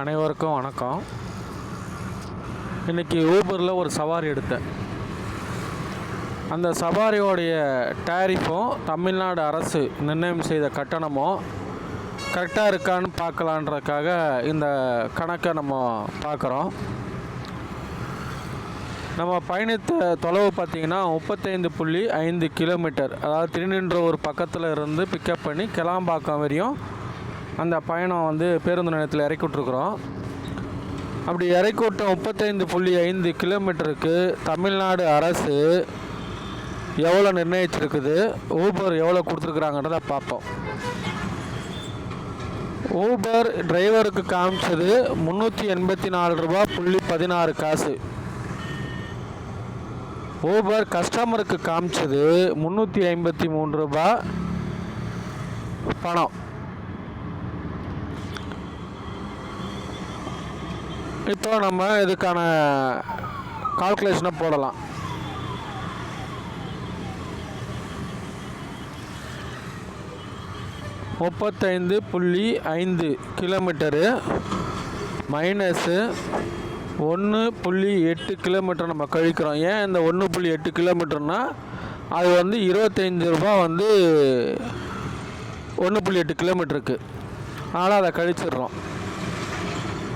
அனைவருக்கும் வணக்கம். இன்றைக்கி ஊபரில் ஒரு சவாரி எடுத்தேன். அந்த சவாரியோடைய டேரிஃபும் தமிழ்நாடு அரசு நிர்ணயம் செய்த கட்டணமும் கரெக்டாக இருக்கான்னு பார்க்கலான்றதுக்காக இந்த கணக்கை நம்ம பார்க்குறோம். நம்ம பயணித்த தொலைவு பார்த்திங்கன்னா முப்பத்தைந்து புள்ளி ஐந்து கிலோமீட்டர். அதாவது திருநின்ற ஒரு பக்கத்தில் இருந்து பிக்கப் பண்ணி கிளாம்பாக்கம் வரையும் அந்த பயணம் வந்து பேருந்து நிலையத்தில் இறக்கி விட்ருக்குறோம் அப்படி இறக்கி விட்ட முப்பத்தைந்து புள்ளி ஐந்து கிலோமீட்டருக்கு தமிழ்நாடு அரசு எவ்வளோ நிர்ணயிச்சிருக்குது ஊபர் எவ்வளோ கொடுத்துருக்குறாங்கன்றத பார்ப்போம். ஊபர் டிரைவருக்கு காமிச்சது முந்நூற்றி எண்பத்தி நாலு ரூபா புள்ளி பதினாறு காசு. ஊபர் கஸ்டமருக்கு காமிச்சது முந்நூற்றி ஐம்பத்தி மூணு ரூபா பணம். இப்போ நம்ம இதுக்கான கால்குலேஷனை போடலாம். முப்பத்தைந்து புள்ளி ஐந்து கிலோமீட்டரு மைனஸு ஒன்று புள்ளி எட்டு கிலோமீட்டர் நம்ம கழிக்கிறோம். ஏன் இந்த ஒன்று புள்ளி எட்டு கிலோமீட்டர்னால் அது வந்து இருபத்தைந்து ரூபா வந்து ஒன்று புள்ளி எட்டு கிலோமீட்டருக்கு அதனால் அதை கழிச்சிடுறோம்.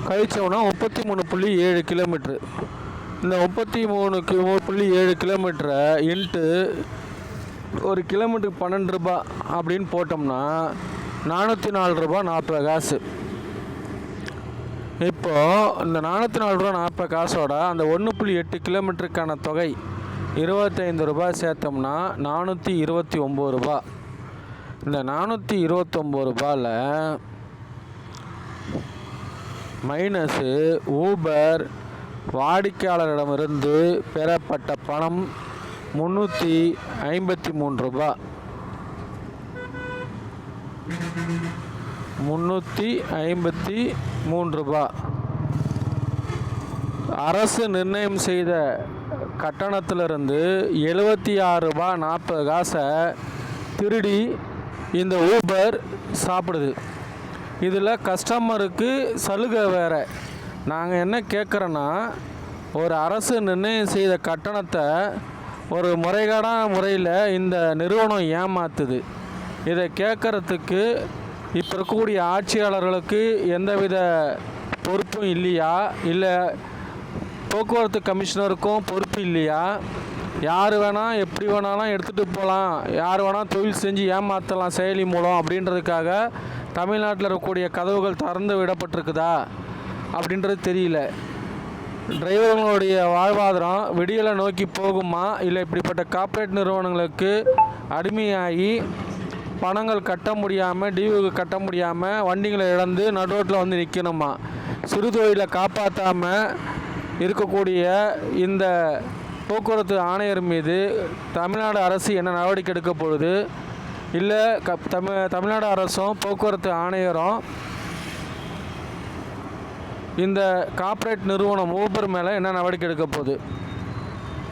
கழிச்சோம்னா முப்பத்தி மூணு புள்ளி ஏழு கிலோமீட்ரு இந்த முப்பத்தி மூணு கி புள்ளி ஏழு கிலோமீட்டரை இன்ட்டு ஒரு கிலோமீட்டருக்கு பன்னெண்டு ரூபா அப்படின்னு போட்டோம்னா நானூற்றி நாலு ரூபா நாற்பது காசு. இப்போது இந்த நானூற்றி நாலு ரூபா நாற்பது காசோட அந்த ஒன்று புள்ளி எட்டு கிலோமீட்டருக்கான தொகை இருபத்தைந்து ரூபாய் சேர்த்தோம்னா நானூற்றி இருபத்தி ஒம்பது ரூபா. இந்த நானூற்றி இருபத்தொம்பது ரூபாயில் மைனஸு ஊபர் வாடிக்கையாளரிடமிருந்து பெறப்பட்ட பணம் முந்நூற்றி ஐம்பத்தி மூணு ரூபா. முந்நூற்றி ஐம்பத்தி மூன்று ரூபா. அரசு நிர்ணயம் செய்த கட்டணத்திலிருந்து எழுபத்தி ஆறு ரூபா நாற்பது காசை திருடி இந்த ஊபர் சாப்பிடுது. இதில் கஸ்டமருக்கு சலுகை வேறு. நாங்கள் என்ன கேட்குறோன்னா ஒரு அரசு நிர்ணயம் செய்த கட்டணத்தை ஒரு முறைகேடான முறையில் இந்த நிறுவனம் ஏமாத்துது. இதை கேட்குறதுக்கு இப்போ இருக்கக்கூடிய ஆட்சியாளர்களுக்கு எந்தவித பொறுப்பும் இல்லையா? இல்லை போக்குவரத்து கமிஷனருக்கும் பொறுப்பு இல்லையா? யார் வேணால் எப்படி வேணாலும் எடுத்துகிட்டு போகலாம். யார் வேணால் தொழில் செஞ்சு ஏமாற்றலாம் செயலி மூலம் அப்படின்றதுக்காக தமிழ்நாட்டில் இருக்கக்கூடிய கதவுகள் திறந்து விடப்பட்டிருக்குதா அப்படின்றது தெரியல. டிரைவர்களுடைய வாழ்வாதாரம் விடியலை நோக்கி போகுமா? இல்லை இப்படிப்பட்ட கார்ப்பரேட் நிறுவனங்களுக்கு அடிமையாகி பணங்கள் கட்ட முடியாமல் டியூவுக்கு கட்ட முடியாமல் வண்டிகளை இழந்து நடுரோட்டில் வந்து நிற்கணுமா? சிறு தொழிலை காப்பாற்றாமல் இருக்கக்கூடிய இந்த போக்குவரத்து ஆணையர் மீது தமிழ்நாடு அரசு என்ன நடவடிக்கை எடுக்க இல்லை க தமிழ் தமிழ்நாடு அரசும் போக்குவரத்து ஆணையரும் இந்த கார்ப்பரேட் நிறுவனம் ஊபர் மேலே என்ன நடவடிக்கை எடுக்க போகுது?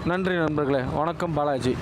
நன்றி நண்பர்களே. வணக்கம் பாலாஜி.